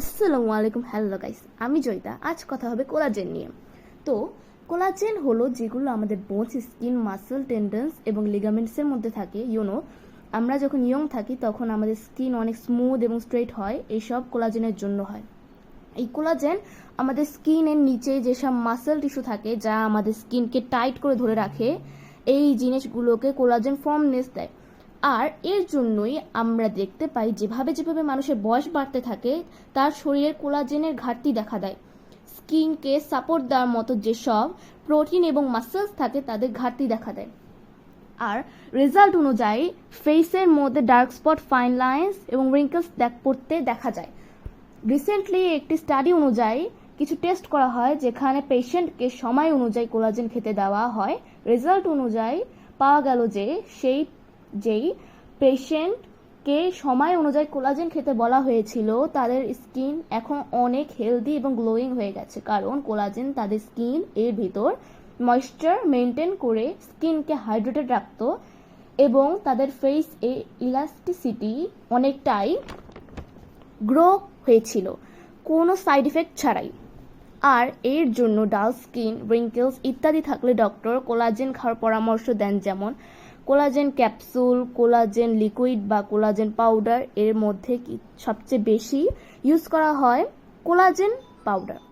আসসালামু আলাইকুম, hello guys, আমি জয়িতা, আজ কথা হবে কোলাজেন নিয়ে। তো, কোলাজেন হলো যেগুলো আমাদের বোনস, স্কিন, মাসেল, টেন্ডেন্স এবং লিগামেন্টসের মধ্যে থাকে ইউনো আমরা যখন ইয়ং থাকি তখন আমাদের স্কিন অনেক স্মুথ এবং স্ট্রেট হয়, এইসব কোলাজেনের জন্য হয়। এই কোলাজেন আমাদের স্কিনের নিচে যেসব মাসেল টিস্যু থাকে, যা আমাদের স্কিনকে টাইট করে ধরে রাখে, এই জিনিসগুলোকে কোলাজেন ফর্মনেস দেয়। আর এর জন্যই আমরা দেখতে পাই যেভাবে যেভাবে মানুষের বয়স বাড়তে থাকে, তার শরীরের কোলাজেনের ঘাটতি দেখা দেয়। স্কিনকে সাপোর্ট দেওয়ার মতো যেসব প্রোটিন এবং মাসেলস থাকে, তাদের ঘাটতি দেখা দেয়। আর রেজাল্ট অনুযায়ী ফেসের মধ্যে ডার্ক স্পট, ফাইন লাইন্স এবং রিঙ্কলস পড়তে দেখা যায়। রিসেন্টলি একটি স্টাডি অনুযায়ী কিছু টেস্ট করা হয়, যেখানে পেশেন্টকে সময় অনুযায়ী কোলাজেন খেতে দেওয়া হয়। রেজাল্ট অনুযায়ী পাওয়া গেল যে সেই যেই পেশেন্টকে সময় অনুযায়ী কোলাজেন খেতে বলা হয়েছিল, তাদের স্কিন এখন অনেক হেলদি এবং গ্লোয়িং হয়ে গেছে। কারণ কোলাজেন তাদের স্কিন এর ভিতর ময়েশ্চার মেনটেন করে স্কিনকে হাইড্রেটেড রাখতো এবং তাদের ফেস এ ইলাস্টিসিটি অনেকটাই গ্রো হয়েছিল। কোনো সাইড ইফেক্ট ছাড়াই। আর এর জন্য ডাল স্কিন রিঙ্কেলস ইত্যাদি থাকলে ডক্টর কোলাজেন খাওয়ার পরামর্শ দেন যেমন কোলাজেন ক্যাপসুল, কোলাজেন লিকুইড বা কোলাজেন পাউডার এর মধ্যে সবচেয়ে বেশি ইউজ করা হয়? Collagen powder.